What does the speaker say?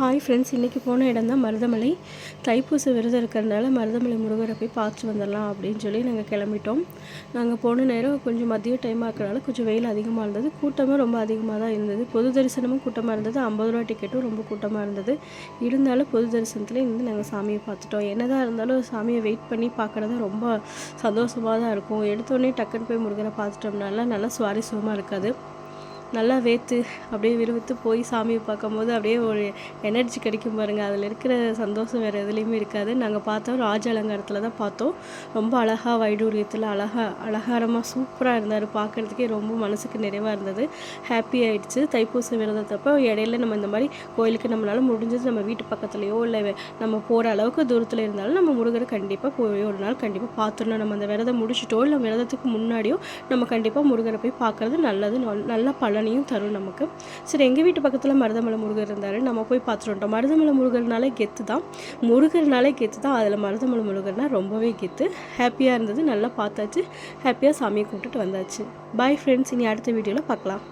Hi friends இன்றைக்கி போன இடம் தான் மருதமலை. தைப்பூச விரதம் இருக்கிறதுனால மருதமலை முருகரை போய் பார்த்துட்டு வந்துடலாம் அப்படின்னு சொல்லி நாங்கள் கிளம்பிட்டோம். நாங்கள் போன நேரம் கொஞ்சம் மதிய டைமாக இருக்கிறனால கொஞ்சம் வெயில் அதிகமாக இருந்தது. கூட்டமும் ரொம்ப அதிகமாக தான் இருந்தது. பொது தரிசனமும் கூட்டமாக இருந்தது. ஐம்பது ரூபா டிக்கெட்டும் ரொம்ப கூட்டமாக இருந்தது. இருந்தாலும் பொது தரிசனத்தில் இருந்து நாங்கள் சாமியை பார்த்துட்டோம். என்னதான் இருந்தாலும் சாமியை வெயிட் பண்ணி பார்க்குறது ரொம்ப சந்தோஷமாக தான் இருக்கும். எடுத்தோடனே டக்குன்னு போய் முருகரை பார்த்துட்டோம்னால நல்லா சுவாரஸ்யமாக இருக்காது. நல்லா வேத்து அப்படியே விறுவித்து போய் சாமியை பார்க்கும்போது அப்படியே ஒரு எனர்ஜி கிடைக்கும் பாருங்கள் அதில் இருக்கிற சந்தோஷம் வேறு எதுலேயுமே இருக்காது. நாங்கள் பார்த்தோம் ராஜ அலங்காரத்தில் தான் பார்த்தோம். ரொம்ப அழகாக வைடூரியத்தில் அழகாக அலங்காரமாக சூப்பராக இருந்தார். பார்க்குறதுக்கே ரொம்ப மனசுக்கு நிறைவாக இருந்தது. ஹாப்பி ஆகிடுச்சு தைப்பூச விரதத்தப்போ இடையில நம்ம இந்த மாதிரி கோயிலுக்கு நம்மளால் முடிஞ்சது நம்ம வீட்டு பக்கத்துலேயோ இல்லை நம்ம போகிற அளவுக்கு தூரத்தில் இருந்தாலும் நம்ம முருகரை கண்டிப்பாக போய் ஒரு நாள் கண்டிப்பாக பார்த்துடணும். நம்ம அந்த விரதம் முடிச்சிட்டோ இல்லை விரதத்துக்கு முன்னாடியோ நம்ம கண்டிப்பாக முருகரை போய் பார்க்குறது நல்லது. நல்ல பல பலனையும் தரும் நமக்கு. சரி எங்கள் வீட்டு பக்கத்தில் மருதமலை முருகர் இருந்தார். நம்ம போய் பார்த்துட்டோம் மருதமலை முருகர்னாலே கெத்து தான். முருகர்னாலே கெத்து தான். அதில் மருதமலை முருகர்னால் ரொம்பவே கெத்து. ஹாப்பியாக இருந்தது. நல்லா பார்த்தாச்சு ஹாப்பியாக சாமியை கும்பிட்டுட்டு வந்தாச்சு. பாய் ஃப்ரெண்ட்ஸ் இனி அடுத்த வீடியோவில் பார்க்கலாம்